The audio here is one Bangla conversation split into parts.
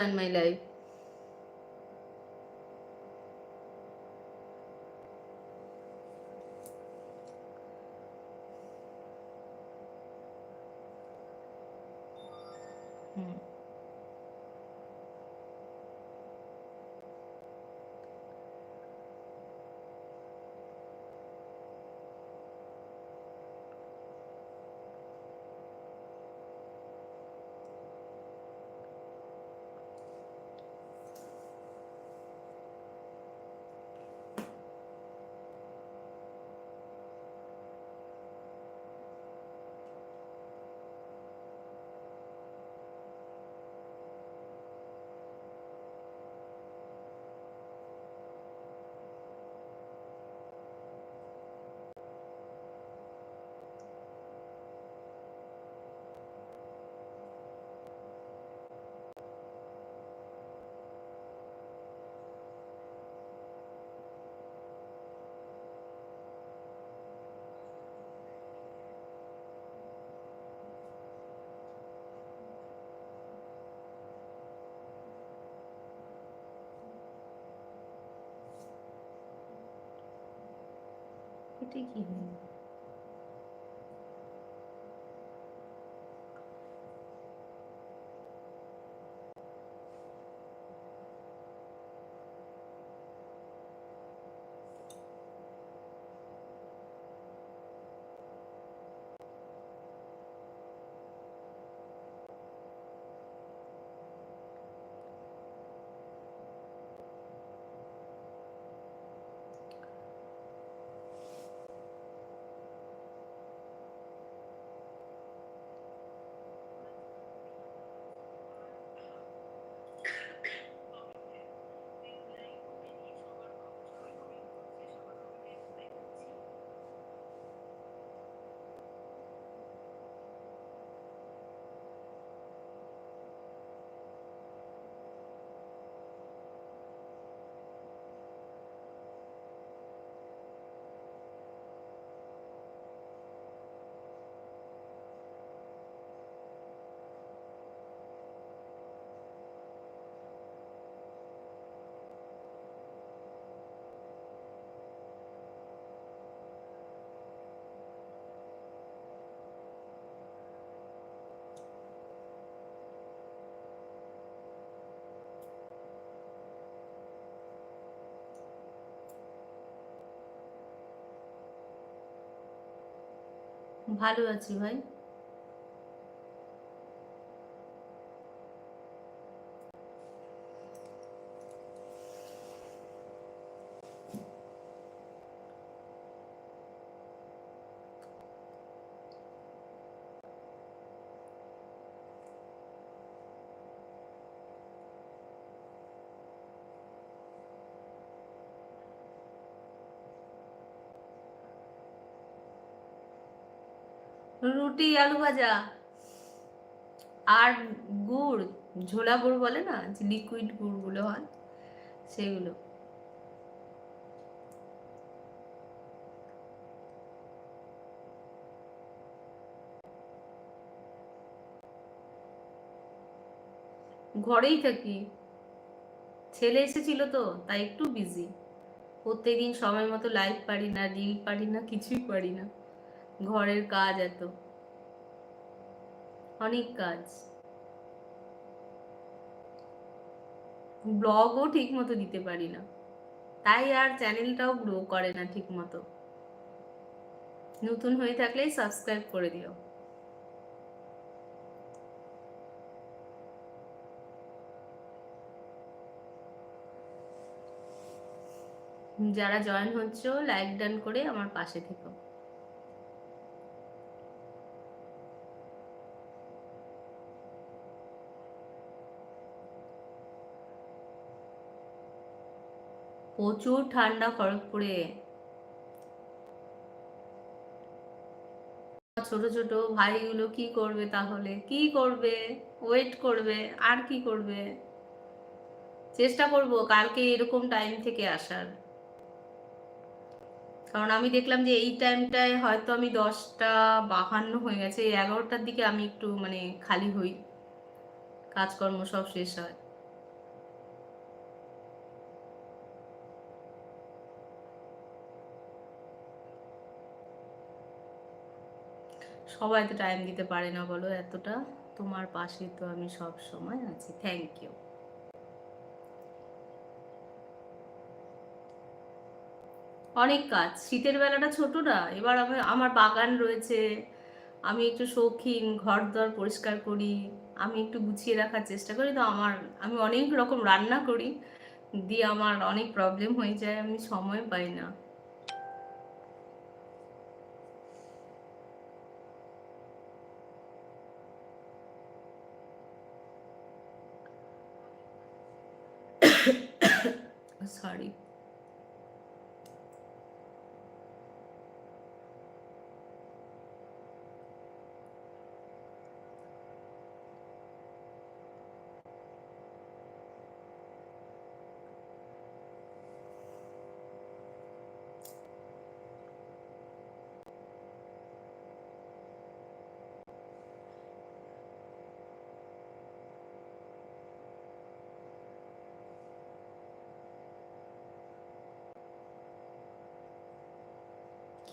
in my life. এটা কি হলো? ভালো আছি ভাই। রুটি, আলু ভাজা আর গুড়, ঝোলা গুড় বলে না, যে লিকুইড গুড়গুলো হয়, সেগুলো। ঘরেই থাকি। ছেলে এসেছিল তো, তাই একটু বিজি প্রত্যেকদিন সময় মতো লাইভ পারি না, রিল পারি না, কিছুই পারি না। ঘরের কাজ এত। অনেক কাজ। ব্লগও ঠিক মতো দিতে পারি না। তাই আর চ্যানেলটাও গ্রো করে না ঠিক মতো নতুন হয়ে থাকলেই সাবস্ক্রাইব করে দিও। যারা জয়েন হচ্ছে লাইক ডান করে আমার পাশে থেকো। প্রচুর ঠান্ডা খড়গপুরে ছোট ছোট ভাইগুলো কি করবে তাহলে? কি করবে? ওয়েট করবে? আর কি করবে? চেষ্টা করব কালকে এরকম টাইম থেকে আসার। কারণ আমি দেখলাম যে এই টাইমটায় হয়তো আমি দশটা বাহান্ন হয়ে গেছে। এগারোটার দিকে আমি একটু মানে খালি হই। কাজকর্ম সব শেষ হয়। সবাই তো টাইম দিতে পারে না বলো, এতটা তোমার পাশে তো আমি সব সময় আছি। থ্যাংক ইউ অনেক কাজ। শীতের বেলাটা ছোট না, এবার আমি, আমার বাগান রয়েছে। আমি একটু শৌখিন ঘর দর পরিষ্কার করি, আমি একটু গুছিয়ে রাখার চেষ্টা করি। তো আমার, আমি অনেক রকম রান্না করি, দিয়ে আমার অনেক প্রবলেম হয়ে যায়, আমি সময় পাই না। সরি।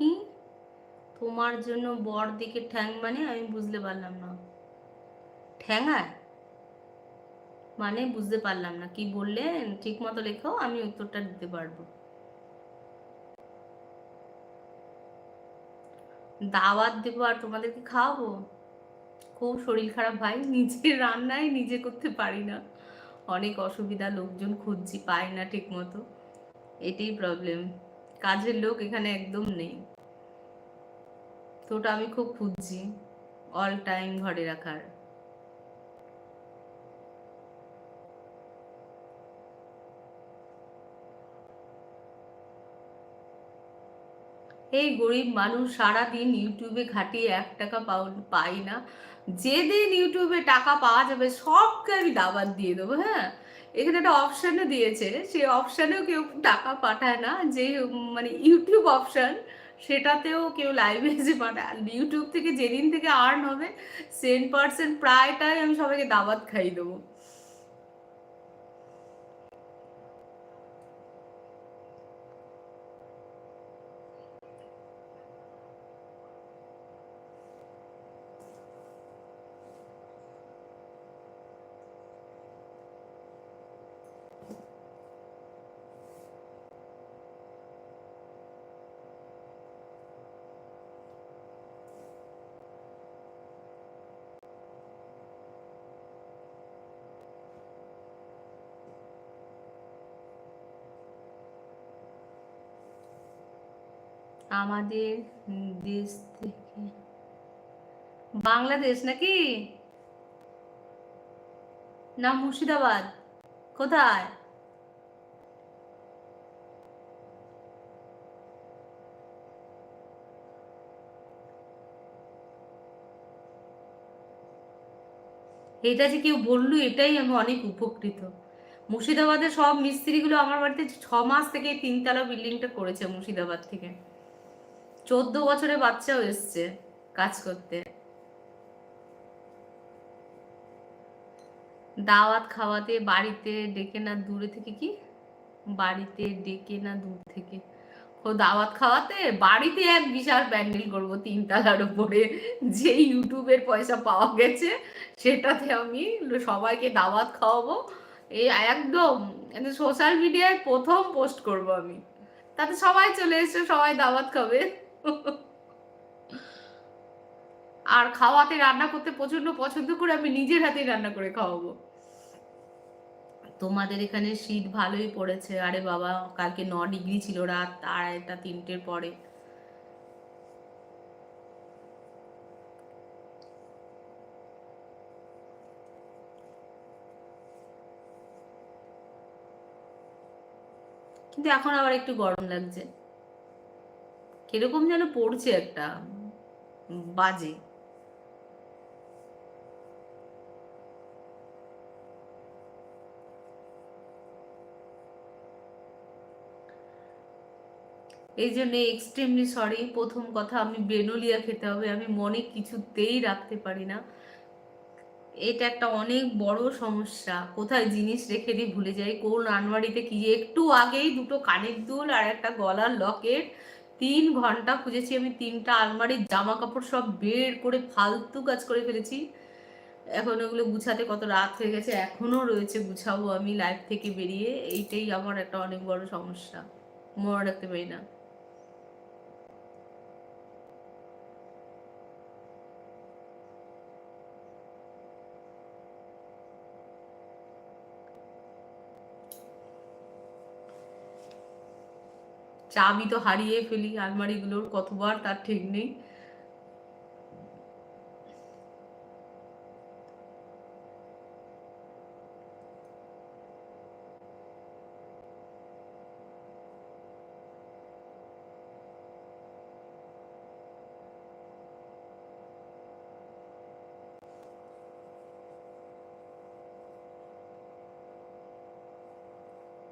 কি? তোমার জন্য বর দিকে ঠ্যাং মানে আমি বুঝতে পারলাম না। ঠ্যাঙায়? মানে বুঝতে পারলাম না। কি বললেন ঠিক মতো লেখো, আমি উত্তরটা দিতে পারব। দাওয়াত দেবো আর তোমাদেরকে খাওয়াবো? খুব শরীর খারাপ ভাই নিজের রান্নাই নিজে করতে পারি না। অনেক অসুবিধা, লোকজন খুঁজছি, পাই না ঠিক মতো। এটাই প্রবলেম কাজের লোক এখানে একদম নেই। তো ওটা আমি খুব খুঁজছি অল টাইম ঘরে রাখার। এই গরিব মানুষ সারাদিন ইউটিউবে ঘাটিয়ে এক টাকা পাই না। যেদিন ইউটিউবে টাকা পাওয়া যাবে, সবকে আমি দাবাত দিয়ে দেবো হ্যাঁ? এখানে একটা অপশানও দিয়েছে, সেই অপশানেও কেউ টাকা পাঠায় না, যে মানে ইউটিউব অপশান সেটাতেও কেউ লাইভে এসে পাঠায় ইউটিউব থেকে যেদিন থেকে আর্ন হবে সেন পার্সেন্ট প্রায়টাই আমি সবাইকে দাবাত খাইয়ে দেবো। আমাদের দেশ থেকে। বাংলাদেশ নাকি? না, মুর্শিদাবাদ। কোথায়? এটা যে কেউ বলল, এটাই আমি অনেক উপকৃত। মুর্শিদাবাদের সব মিস্ত্রিগুলো আমার বাড়িতে ছ মাস থেকে তিনতলা বিল্ডিংটা করেছে মুর্শিদাবাদ থেকে। চোদ্দ বছরের বাচ্চাও এসছে কাজ করতে। দাওয়াত খাওয়াতে বাড়িতে ডেকে না দূরে থেকে কি? বাড়িতে ডেকে না দূর থেকে। ও দাওয়াত খাওয়াতে বাড়িতে এক বিশাল প্যান্ডেল করব তিনতলার উপরে। যে ইউটিউবের পয়সা পাওয়া গেছে, সেটাতে আমি সবাইকে দাওয়াত খাওয়াবো। এই একদম সোশ্যাল মিডিয়ায় প্রথম পোস্ট করব আমি। তাতে সবাই চলে এসছে, সবাই দাওয়াত খাবে। আর খাওয়াতে, রান্না করতে প্রচণ্ড পছন্দ করে আমি নিজের হাতে রান্না করে খাওয়াবো। তোমাদের এখানে শীত ভালোই পড়েছে। আরে বাবা, কালকে ন ডিগ্রি ছিল রাত আড়াইটা, তিনটের পরে। কিন্তু এখন আবার একটু গরম লাগছে। কীরকম যেন পড়ছে একটা। বাজে। এই জন্য এক্সট্রিমলি সরি প্রথম কথা আমি বেনলিয়া খেতে হবে আমি মনে কিছুতেই রাখতে পারি না। এটা একটা অনেক বড় সমস্যা কোথায় জিনিস রেখে দিই ভুলে যাই কোন আনবাড়িতে কি একটু আগেই দুটো কানের দুল আর একটা গলার লকেট তিন ঘণ্টা খুঁজেছি, আমি তিনটা আলমারির জামা কাপড় সব বের করে ফালতু কাজ করে ফেলেছি। এখন ওগুলো গুছাতে কত রাত হয়ে গেছে এখনও রয়েছে গুছাবো আমি লাইফ থেকে বেরিয়ে, এইটাই আমার একটা অনেক বড় সমস্যা। মনে রাখতে পারি না। চাবি তো হারিয়ে ফেলি আলমারিগুলোর কতবার তার ঠিক নেই।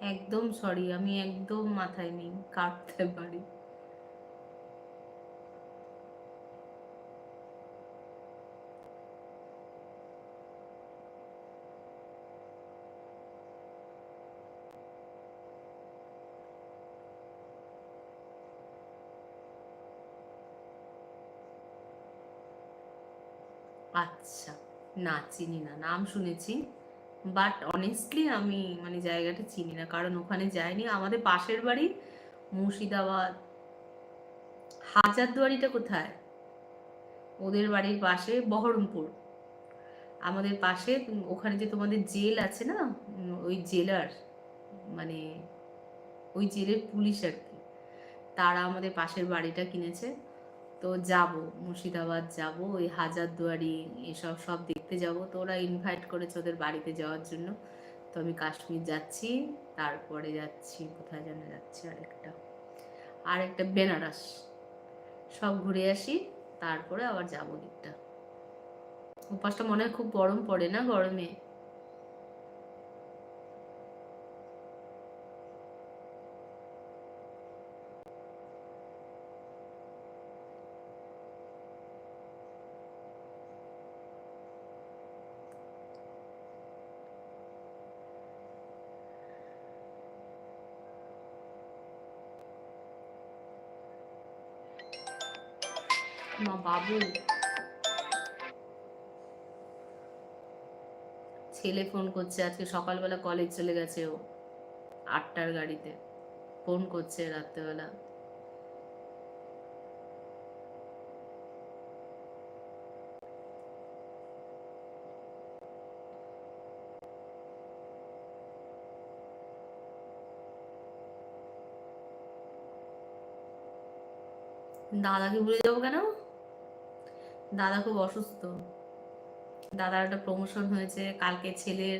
একদম সরি আমি একদম মাথায় নেই কাটতে পারি। আচ্ছা না চিনি না নাম শুনেছি। বাট অনেস্টলি আমি মানে জায়গাটা চিনি না, কারণ ওখানে যাইনি। আমাদের পাশের বাড়ি মুর্শিদাবাদ। হাজারদুয়ারিটা কোথায়? ওদের বাড়ির পাশে বহরমপুর। আমাদের পাশে ওখানে যে তোমাদের জেল আছে না, ওই জেলার মানে ওই জেলের পুলিশ আর কি। তারা আমাদের পাশের বাড়িটা কিনেছে। তো যাব, মুর্শিদাবাদ যাব, ওই হাজারদুয়ারি এসব সব দেখতে যাব। তো ওরা ইনভাইট করেছে ওদের বাড়িতে যাওয়ার জন্য। তো আমি কাশ্মীর যাচ্ছি, তারপরে যাচ্ছি, কোথায় যেন যাচ্ছি আরেকটা। আর একটা বেনারস। সব ঘুরে আসি, তারপরে আবার যাব দিকটা উপাসটা মনে হয় খুব গরম পড়ে না গরমে? মা, বাবু। ছেলে ফোন করছে আজকে, সকালবেলা কলেজ চলে গেছে ও। আটটার গাড়িতে। ফোন করছে রাত্রেবেলা। দাদাকে ভুলে যাব কেন? দাদা খুব অসুস্থ। দাদার একটা প্রমোশন হয়েছে। কালকে ছেলের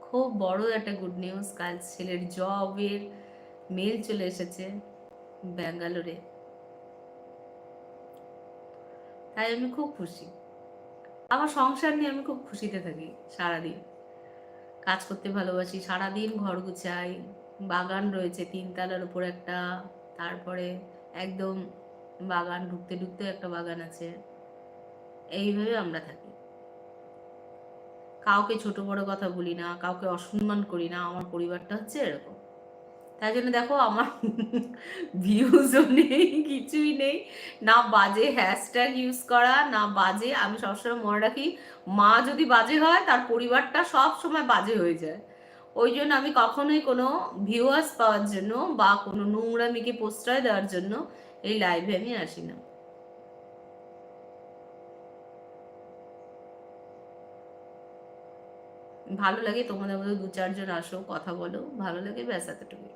খুব বড় একটা গুড নিউজ কাল ছেলের জবের মেল চলে এসেছে ব্যাঙ্গালোরে। তাই আমি খুব খুশি। আমার সংসার নিয়ে আমি খুব খুশিতে থাকি সারাদিন। কাজ করতে ভালোবাসি। সারাদিন ঘর গুছাই। বাগান রয়েছে তিনতলার উপর একটা। তারপরে একদম বাগান ঢুকতে ঢুকতে একটা বাগান আছে। এইভাবে আমরা থাকি। কাউকে ছোট বড় কথা বলি না, কাউকে অসম্মান করি না, আমার পরিবারটা হচ্ছে এরকম। তাই জন্য দেখো আমার ভিউজও নেই, কিছুই নেই। না বাজে হ্যাশট্যাগ ইউজ করা, না বাজে, আমি সবসময় মনে রাখি মা যদি বাজে হয়, তার পরিবারটা সব সময় বাজে হয়ে যায়। ওই জন্য আমি কখনোই কোনো ভিউয়ার্স পাওয়ার জন্য বা কোনো নোংরামিকে প্রশ্রয় দেওয়ার জন্য এই লাইভে আমি আসি না। ভালো লাগে তোমাদের মধ্যে দু চারজন আসো, কথা বলো, ভালো লাগে ব্যাস এতটুকু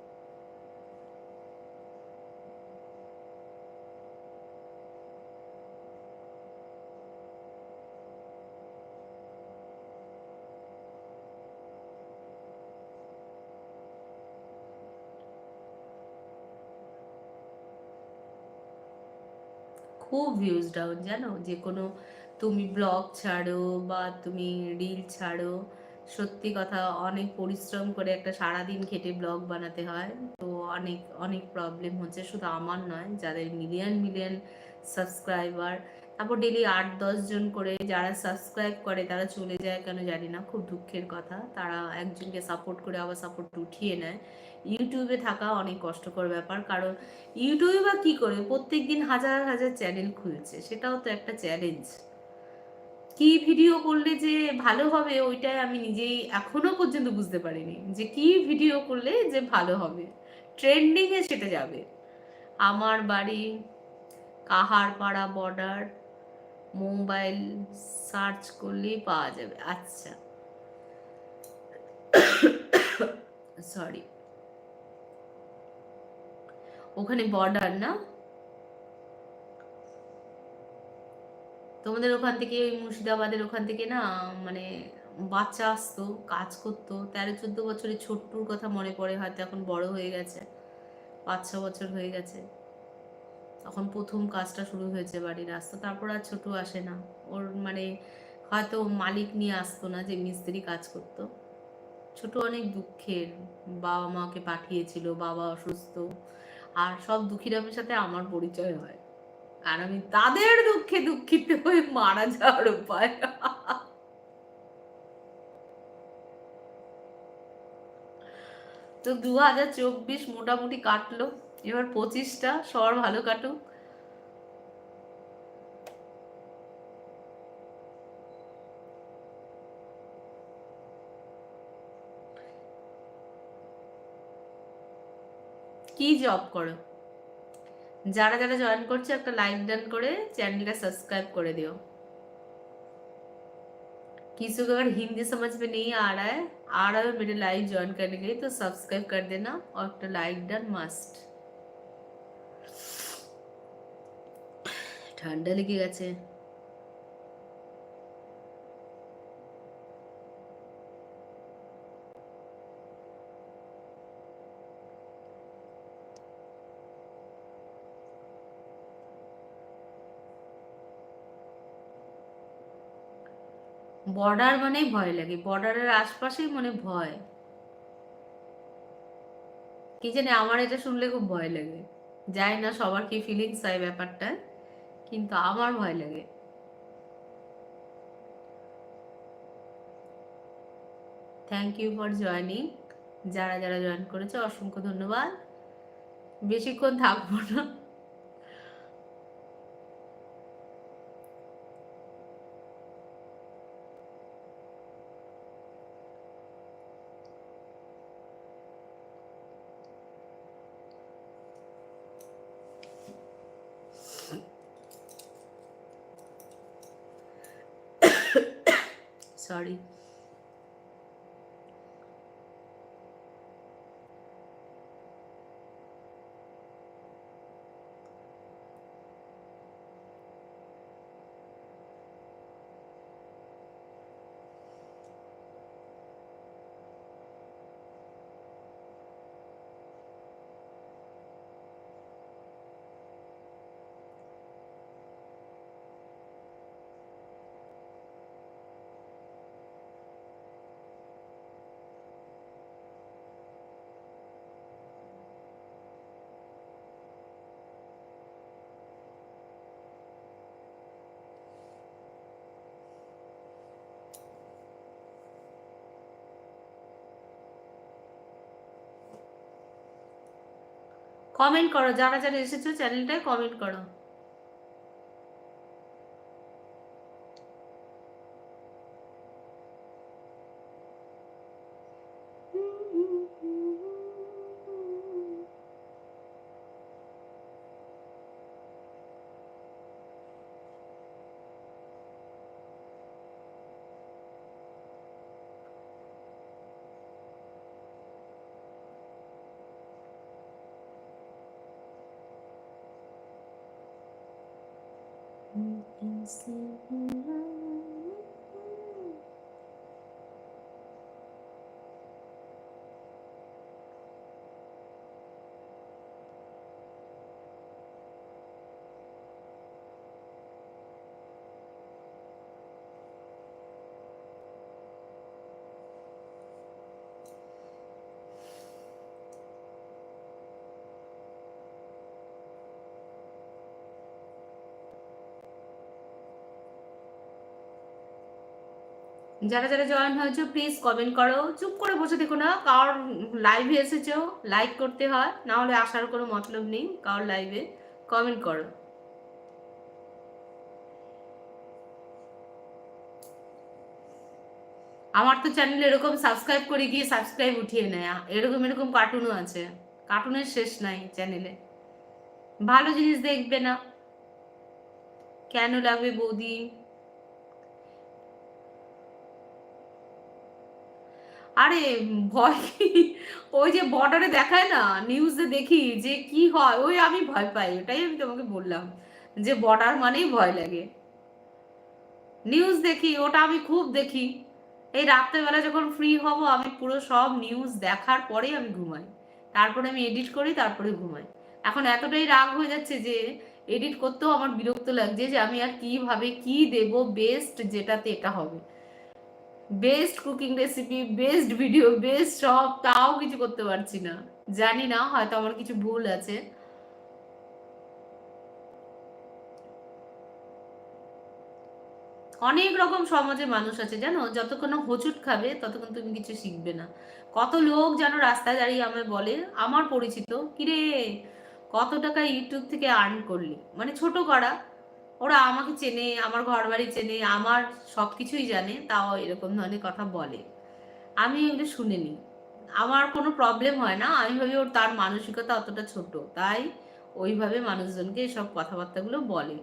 খুব ভিউজ ডাউন জানো? যে কোনো তুমি ব্লগ ছাড়ো বা তুমি রিল ছাড়ো সত্যি কথা, অনেক পরিশ্রম করে একটা সারাদিন খেটে ব্লগ বানাতে হয়। তো অনেক অনেক প্রবলেম হচ্ছে, শুধু আমার নয়, যাদের মিলিয়ন মিলিয়ন সাবস্ক্রাইবার তারপর ডেলি আট জন করে যারা সাবস্ক্রাইব করে, তারা চলে যায় কেন জানি না, খুব দুঃখের কথা। তারা একজনকে সাপোর্ট করে আবার সাপোর্ট উঠিয়ে নেয়। ইউটিউবে থাকা অনেক কষ্টকর ব্যাপার, কারণ ইউটিউবে বা কী করে? প্রত্যেক দিন হাজার হাজার চ্যানেল খুলছে, সেটাও তো একটা চ্যালেঞ্জ কি ভিডিও করলে যে ভালো হবে ওইটাই আমি নিজেই এখনও পর্যন্ত বুঝতে পারিনি। যে কি ভিডিও করলে যে ভালো হবে। ট্রেন্ডিংয়ে সেটা যাবে। আমার বাড়ি কাহারপাড়া বর্ডার মোবাইল সার্চ করলেই পাওয়া যাবে। আচ্ছা। সরি ওখানে বর্ডার না? তোমাদের ওখান থেকে ওই মুর্শিদাবাদের ওখান থেকে না মানে বাচ্চা আসতো, কাজ করতো। তেরো, চোদ্দ বছরের ছোট্টুর কথা মনে পড়ে, হয়তো এখন বড় হয়ে গেছে। পাঁচ, ছ বছর হয়ে গেছে। তখন প্রথম কাজটা শুরু হয়েছে বাড়ির আসতো তারপর আর ছোট আসে না। ওর মানে হয়তো মালিক নিয়ে আসতো না যে মিস্ত্রি কাজ করতো। ছোট অনেক দুঃখের। বাবা মাকে পাঠিয়েছিল, বাবা অসুস্থ। আর সব দুঃখীরামের সাথে আমার পরিচয় হয়। আর আমি তাদের দুঃখে দুঃখিত হয়ে মারা যাওয়ার উপায়। তো দু হাজার চব্বিশ মোটামুটি কাটলো। এবার পঁচিশটা সবার ভালো কাটুক। কি জব করো? যারা যারা জয়েন করছে একটা লাইক ডান করে চ্যানেলটা সাবস্ক্রাইব করে দিও किसी को अगर हिंदी समझ में नहीं आ रहा है आ रहा है मेरे लाइव ज्वाइन करने के लिए तो सब्सक्राइब कर देना और तो लाइक डन मस्ट ঠান্ডা লেগে গেছে বর্ডার মানেই ভয় লাগে। বর্ডারের আশপাশেই মনে ভয়। কি জানি আমার এটা শুনলে খুব ভয় লাগে। যাই না সবার কি ফিলিংস হয় ব্যাপারটা, কিন্তু আমার ভয় লাগে। থ্যাংক ইউ ফর জয়নিং যারা যারা জয়েন করেছে, অসংখ্য ধন্যবাদ। বেশিক্ষণ থাকব না সরি কমেন্ট করো যারা যারা এসেছ চ্যানেলটায় কমেন্ট করো। যারা যারা জয়েন হয়েছো প্লিজ কমেন্ট করো। চুপ করে বসে দেখো না, কার লাইভে এসেছ লাইক করতে হয়। না হলে আসার কোনো মতলব নেই কারোর লাইভে কমেন্ট করো। আমার তো চ্যানেল এরকম সাবস্ক্রাইব করে গিয়ে সাবস্ক্রাইব উঠিয়ে নেয়। এরকম এরকম কার্টুনও আছে। কার্টুনের শেষ নাই চ্যানেলে ভালো জিনিস দেখবে না। কেন লাগবে বৌদি? আরে ভয় কি? ওই যে বর্ডারে দেখায় না নিউজে দেখি যে কি হয়, ওই আমি ভয় পাই, ওটাই আমি তোমাকে বললাম, যে বর্ডার মানেই ভয় লাগে। নিউজ দেখি, ওটা আমি খুব দেখি। এই রাত্রেবেলা যখন ফ্রি হব, আমি পুরো সব নিউজ দেখার পরেই আমি ঘুমাই। তারপরে আমি এডিট করি, তারপরে ঘুমাই। এখন এতটাই রাগ হয়ে যাচ্ছে যে এডিট করতেও আমার বিরক্ত লাগছে যে আমি আর কীভাবে কি দেব বেস্ট যেটাতে এটা হবে। Best cooking recipe best video best সব তাও কিছু করতে পারছি না। জানি না, হয়তো আমার কিছু ভুল আছে। অনেক রকম সমাজে মানুষ আছে, জানো? যতক্ষণ হোঁচট খাবে, ততক্ষণ তুমি কিছু শিখবে না। কত লোক যেন রাস্তায় দাঁড়িয়ে আমায় বলে, আমার পরিচিত, কিরে, কত টাকা ইউটিউব থেকে আর্ন করলি? মানে ছোট করা ওরা আমাকে চেনে, আমার ঘর বাড়ি চেনে, আমার সব কিছুই জানে, তাও এরকম ধরনের কথা বলে। আমি এগুলো শুনিনি। আমার কোনো প্রবলেম হয় না। আমি ভাবি ওর তার মানসিকতা অতটা ছোট। তাই ওইভাবে মানুষজনকে এসব কথাবার্তাগুলো বলে।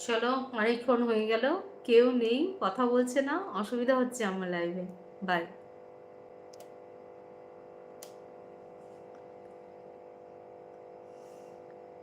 চলো অনেকক্ষণ হয়ে গেল কেউ নেই কথা বলছে না অসুবিধা হচ্ছে আমার লাইভে বাই